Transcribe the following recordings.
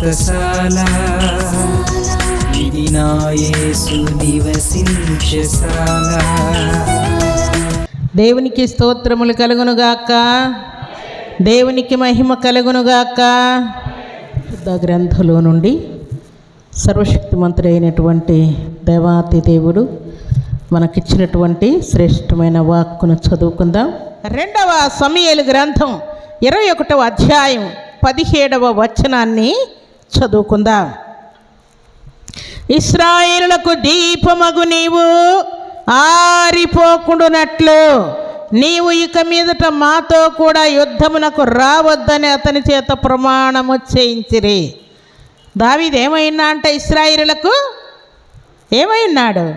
వ్రతశాల ఇది నా యేసు నివసించశాల దేవునికి స్తోత్రములు కలుగునుగాక. దేవునికి మహిమ కలుగునుగాక. శుద్ధ గ్రంథంలో నుండి సర్వశక్తిమంతుడైనటువంటి దేవాతి దేవుడు మనకిచ్చినటువంటి శ్రేష్టమైన వాక్కును చదువుకుందాం. రెండవ సమయలు గ్రంథం ఇరవై ఒకటవ అధ్యాయం పదిహేడవ వచనాన్ని చదువుకుందాం? ఇస్రాయిలకు దీపమగు నీవు ఆరిపోకుండునట్లు. నీవు ఇక మీదట మాతో కూడా యుద్ధమునకు రావద్దని అతని చేత ప్రమాణము చేయించిరి. దావిదేమైనా అంటే ఇస్రాయిలకు ఏమైనాడు?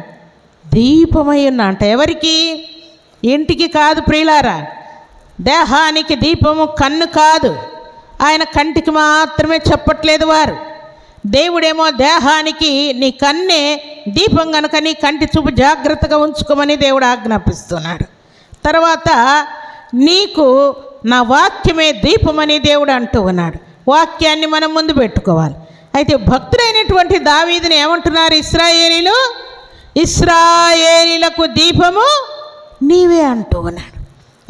దీపమై ఉన్నా అంట. ఎవరికి? ఇంటికి కాదు ప్రియులారా దేహానికి దీపము కన్ను కాదు. ఆయన కంటికి మాత్రమే చెప్పట్లేదు వారు. దేవుడేమో దేహానికి నీ కన్నే దీపం గనుక నీ కంటి చూపు జాగ్రత్తగా ఉంచుకోమని దేవుడు ఆజ్ఞాపిస్తున్నాడు. తర్వాత నీకు నా వాక్యమే దీపమని దేవుడు అంటూ ఉన్నాడు. వాక్యాన్ని మనం ముందు పెట్టుకోవాలి. అయితే భక్తులైనటువంటి దావీదిని ఏమంటున్నారు ఇస్రాయేలీలు? ఇస్రాయేలీలకు దీపము నీవే అంటూ ఉన్నాడు.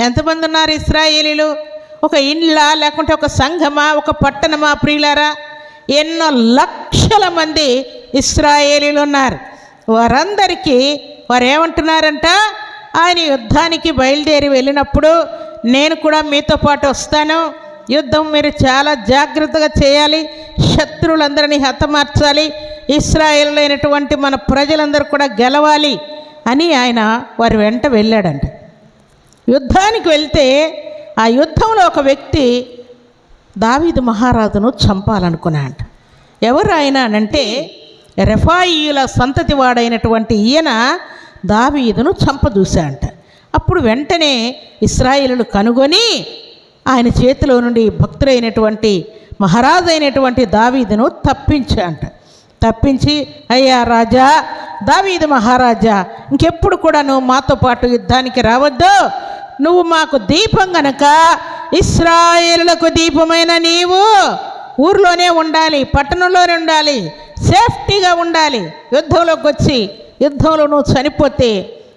ఎంతమంది ఉన్నారు ఇస్రాయేలీలు? ఒక ఇండ్లా లేకుంటే ఒక సంఘమా ఒక పట్టణమా ప్రియులారా? ఎన్నో లక్షల మంది ఇస్రాయేలీలు ఉన్నారు. వారందరికీ వారు ఏమంటున్నారంట ఆయన యుద్ధానికి బయలుదేరి వెళ్ళినప్పుడు నేను కూడా మీతో పాటు వస్తాను. యుద్ధం మీరు చాలా జాగ్రత్తగా చేయాలి. శత్రువులందరినీ హతమార్చాలి. ఇస్రాయేల్ అయినటువంటి మన ప్రజలందరూ కూడా గెలవాలి అని ఆయన వారి వెంట వెళ్ళాడంట. యుద్ధానికి వెళ్తే ఆ యుద్ధంలో ఒక వ్యక్తి దావీదు మహారాజును చంపాలనుకున్నాడు ఎవరు ఆయన అంటే రెఫాయిల సంతతి వాడైనటువంటి ఈయన దావీదును చంపదూశాడంట. అప్పుడు వెంటనే ఇస్రాయిలు కనుగొని ఆయన చేతిలో నుండి భక్తుడైనటువంటి మహారాజు అయినటువంటి దావీదును తప్పించాడంట తప్పించి అయ్యా రాజా దావీదు మహారాజా ఇంకెప్పుడు కూడా నువ్వు మాతో పాటు యుద్ధానికి రావద్దు. నువ్వు మాకు దీపం గనక ఇస్రాయేలులకు దీపమైన నీవు ఊర్లోనే ఉండాలి పట్టణంలోనే ఉండాలి సేఫ్టీగా ఉండాలి. యుద్ధంలోకి వచ్చి యుద్ధంలో నువ్వు చనిపోతే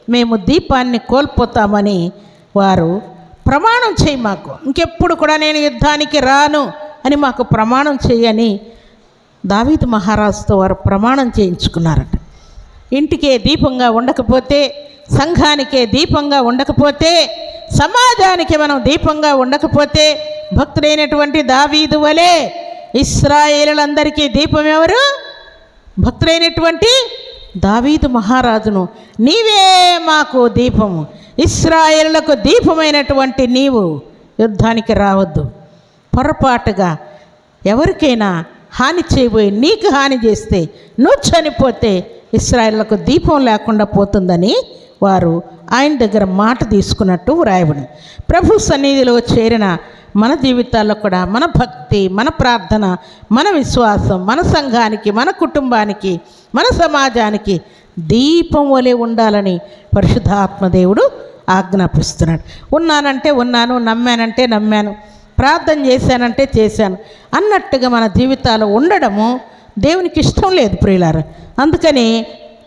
మేము దీపాన్ని కోల్పోతామని వారు ప్రమాణం చేయి మాకు. ఇంకెప్పుడు కూడా నేను యుద్ధానికి రాను అని మాకు ప్రమాణం చేయని దావీద్ మహారాజుతో వారు ప్రమాణం చేయించుకున్నారట. ఇంటికే దీపంగా ఉండకపోతే సంఘానికే దీపంగా ఉండకపోతే సమాజానికి మనం దీపంగా ఉండకపోతే భక్తుడైనటువంటి దావీదు వలె ఇస్రాయేలులందరికీ దీపం ఎవరు? భక్తుడైనటువంటి దావీదు మహారాజును. నీవే మాకు దీపము. ఇస్రాయేళ్ళకు దీపమైనటువంటి నీవు యుద్ధానికి రావద్దు. పొరపాటుగా ఎవరికైనా హాని చేయబోయి నీకు హాని చేస్తే నువ్వు చనిపోతే ఇస్రాయేళ్ళకు దీపం లేకుండా పోతుందని వారు ఆయన దగ్గర మాట తీసుకున్నట్టు వ్రాయబడి ప్రభు సన్నిధిలో చేరిన మన జీవితాల్లో కూడా మన భక్తి మన ప్రార్థన మన విశ్వాసం మన సంఘానికి మన కుటుంబానికి మన సమాజానికి దీపం వలె ఉండాలని పరిశుద్ధాత్మదేవుడు ఆజ్ఞాపిస్తున్నాడు. ఉన్నానంటే ఉన్నాను నమ్మానంటే నమ్మాను ప్రార్థన చేశానంటే చేశాను అన్నట్టుగా మన జీవితాలు ఉండడము దేవునికి ఇష్టం లేదు ప్రియులారు. అందుకని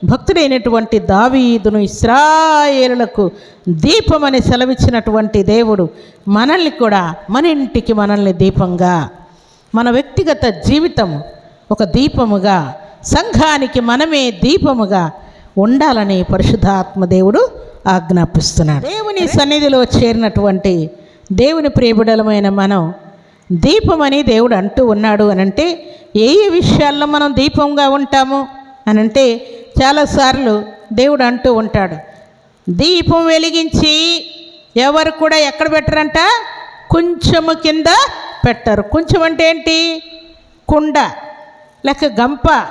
భక్తుడైనటువంటి దావీదును ఇస్రాయేలులకు దీపమని సెలవిచ్చినటువంటి దేవుడు మనల్ని కూడా మన ఇంటికి మనల్ని దీపంగా మన వ్యక్తిగత జీవితం ఒక దీపముగా సంఘానికి మనమే దీపముగా ఉండాలని పరిశుద్ధాత్మ దేవుడు ఆజ్ఞాపిస్తున్నాడు. దేవుని సన్నిధిలో చేరినటువంటి దేవుని ప్రియబిడలమైన మనం దీపమని దేవుడు అంటూ ఉన్నాడు అనంటే ఏ ఏ విషయాల్లో మనం దీపంగా ఉంటాము అనంటే చాలాసార్లు దేవుడు అంటూ ఉంటాడు దీపం వెలిగించి ఎవరు కూడా ఎక్కడ పెట్టరంట? కొంచెము కింద పెట్టరు. కొంచెం అంటే ఏంటి? కుండ లేక గంప.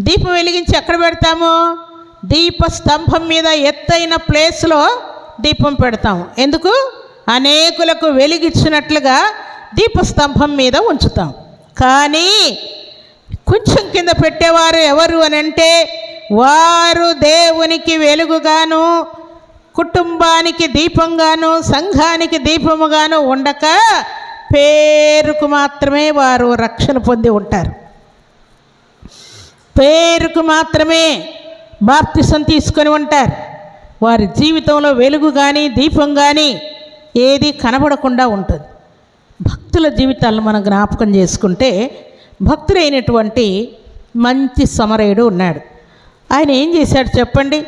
దీపం వెలిగించి ఎక్కడ పెడతాము? దీప స్తంభం మీద ఎత్తైన ప్లేస్లో దీపం పెడతాము. ఎందుకు? అనేకులకు వెలిగించినట్లుగా దీపస్తంభం మీద ఉంచుతాం. కానీ కొంచెం కింద పెట్టేవారు ఎవరు అని అంటే వారు దేవునికి వెలుగుగాను కుటుంబానికి దీపంగాను సంఘానికి దీపముగాను ఉండక పేరుకు మాత్రమే వారు రక్షణ పొంది ఉంటారు. పేరుకు మాత్రమే బాప్తిసం తీసుకొని ఉంటారు. వారి జీవితంలో వెలుగు కానీ దీపం కానీ ఏది కనబడకుండా ఉంటుంది. భక్తుల జీవితాలను మనం జ్ఞాపకం చేసుకుంటే భక్తుడైనటువంటి మంచి సమరయుడు ఉన్నాడు. ఆయన ఏం చేశాడు చెప్పండి?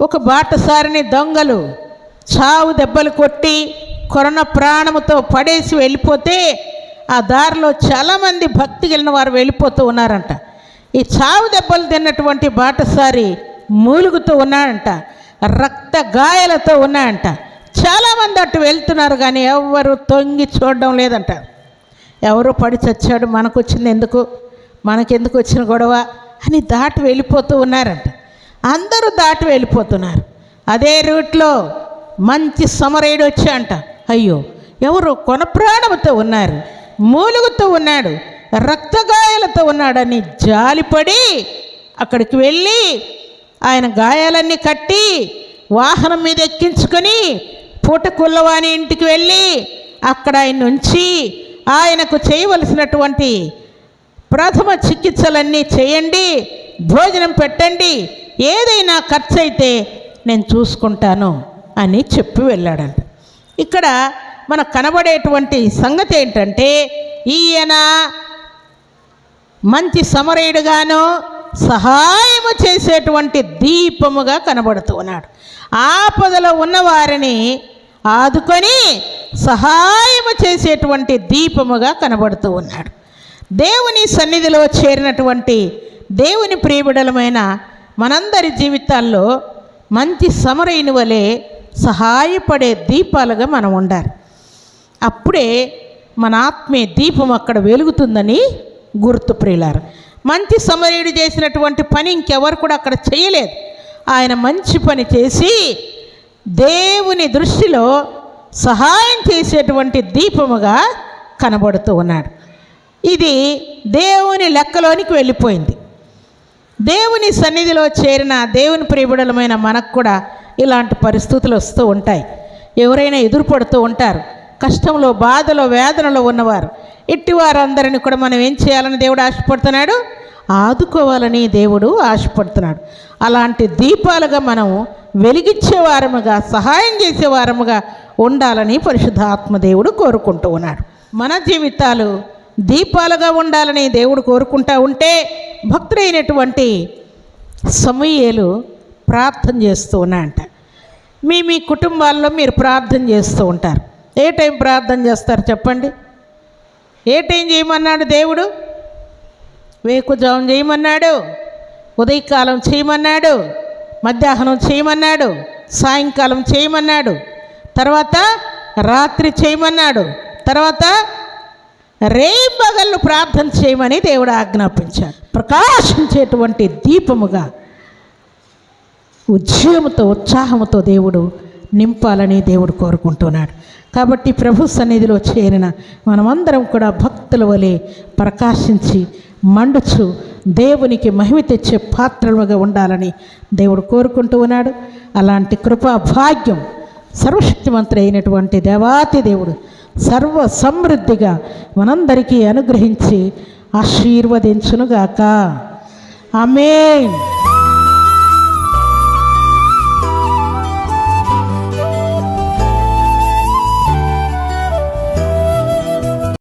ఒక బాటసారిని దొంగలు చావు దెబ్బలు కొట్టి కొరణ ప్రాణముతో పడేసి వెళ్ళిపోతే ఆ దారిలో చాలామంది భక్తి వెళ్ళిన వారు వెళ్ళిపోతూ ఉన్నారంట. ఈ చావు దెబ్బలు తిన్నటువంటి బాటసారి మూలుగుతూ ఉన్నాడంట. రక్త గాయాలతో ఉన్నాడంట. చాలామంది అటు వెళ్తున్నారు కానీ ఎవ్వరు తొంగి చూడడం లేదంట. ఎవరో పడి చచ్చాడు మనకు వచ్చింది ఎందుకు? మనకెందుకు వచ్చిన గొడవ? అని దాటి వెళ్ళిపోతూ ఉన్నారంట. అందరూ దాటి వెళ్ళిపోతున్నారు. అదే రూట్లో మంచి సమరయుడు వచ్చాయంట అయ్యో ఎవరు కొన ప్రాణముతో ఉన్నారు మూలుగుతూ ఉన్నాడు రక్తగాయాలతో ఉన్నాడని జాలిపడి అక్కడికి వెళ్ళి ఆయన గాయాలన్నీ కట్టి వాహనం మీద ఎక్కించుకొని పూట కుల్లవాని ఇంటికి వెళ్ళి అక్కడ ఆయన ఉంచి ఆయనకు చేయవలసినటువంటి ప్రథమ చికిత్సలన్నీ చేయండి భోజనం పెట్టండి ఏదైనా ఖర్చు అయితే నేను చూసుకుంటాను అని చెప్పి వెళ్ళాడంట. ఇక్కడ మనకు కనబడేటువంటి సంగతి ఏంటంటే ఈయన మంచి సమరయుడుగాను సహాయము చేసేటువంటి దీపముగా కనబడుతూ ఉన్నాడు. ఆపదలో ఉన్నవారిని ఆదుకొని సహాయము చేసేటువంటి దీపముగా కనబడుతూ ఉన్నాడు. దేవుని సన్నిధిలో చేరినటువంటి దేవుని ప్రియబిడలమైన మనందరి జీవితాల్లో మంచి సమరైన వలె సహాయపడే దీపాలుగా మనం ఉండాలి. అప్పుడే మన ఆత్మీయ దీపం అక్కడ వెలుగుతుందని గుర్తు ప్రియులారు. మంచి సమరయుడు చేసినటువంటి పని ఇంకెవరు కూడా అక్కడ చేయలేదు. ఆయన మంచి పని చేసి దేవుని దృష్టిలో సహాయం చేసేటువంటి దీపముగా కనబడుతూ ఉన్నాడు. ఇది దేవుని లెక్కలోనికి వెళ్ళిపోయింది. దేవుని సన్నిధిలో చేరిన దేవుని ప్రియబుడలమైన మనకు కూడా ఇలాంటి పరిస్థితులు వస్తూ ఉంటాయి. ఎవరైనా ఎదురుపడుతూ ఉంటారు. కష్టంలో బాధలో వేదనలో ఉన్నవారు. ఇట్టి వారందరిని కూడా మనం ఏం చేయాలని దేవుడు ఆశపడుతున్నాడు? ఆదుకోవాలని దేవుడు ఆశపడుతున్నాడు. అలాంటి దీపాలుగా మనం వెలిగించే వారముగా సహాయం చేసే వారముగా ఉండాలని పరిశుద్ధాత్మదేవుడు కోరుకుంటూ ఉన్నాడు. మన జీవితాలు దీపాలుగా ఉండాలని దేవుడు కోరుకుంటా ఉంటే భక్తుడైనటువంటి సమూయేలు ప్రార్థన చేస్తూ ఉన్నాయంట మీ మీ కుటుంబాల్లో మీరు ప్రార్థన చేస్తూ ఉంటారు. ఏ టైం ప్రార్థన చేస్తారు చెప్పండి? ఏ టైం చేయమన్నాడు దేవుడు? వేకుజావం చేయమన్నాడు? ఉదయకాలం చేయమన్నాడు? మధ్యాహ్నం చేయమన్నాడు? సాయంకాలం చేయమన్నాడు? తర్వాత రాత్రి చేయమన్నాడు. తర్వాత రేపగళ్ళు ప్రార్థన చేయమని దేవుడు ఆజ్ఞాపించాడు. ప్రకాశించేటువంటి దీపముగా ఉద్యమంతో ఉత్సాహంతో దేవుడు నింపాలని దేవుడు కోరుకుంటున్నాడు. కాబట్టి ప్రభు సన్నిధిలో చేరిన మనమందరం కూడా భక్తుల వలె ప్రకాశించి మండుచు దేవునికి మహిమ తెచ్చే పాత్రలుగా ఉండాలని దేవుడు కోరుకుంటూ ఉన్నాడు. అలాంటి కృపా భాగ్యం సర్వశక్తివంతుడైనటువంటి దేవాతి దేవుడు సర్వ సమృద్ధిగా మనందరికీ అనుగ్రహించి ఆశీర్వదించునుగాక. అమే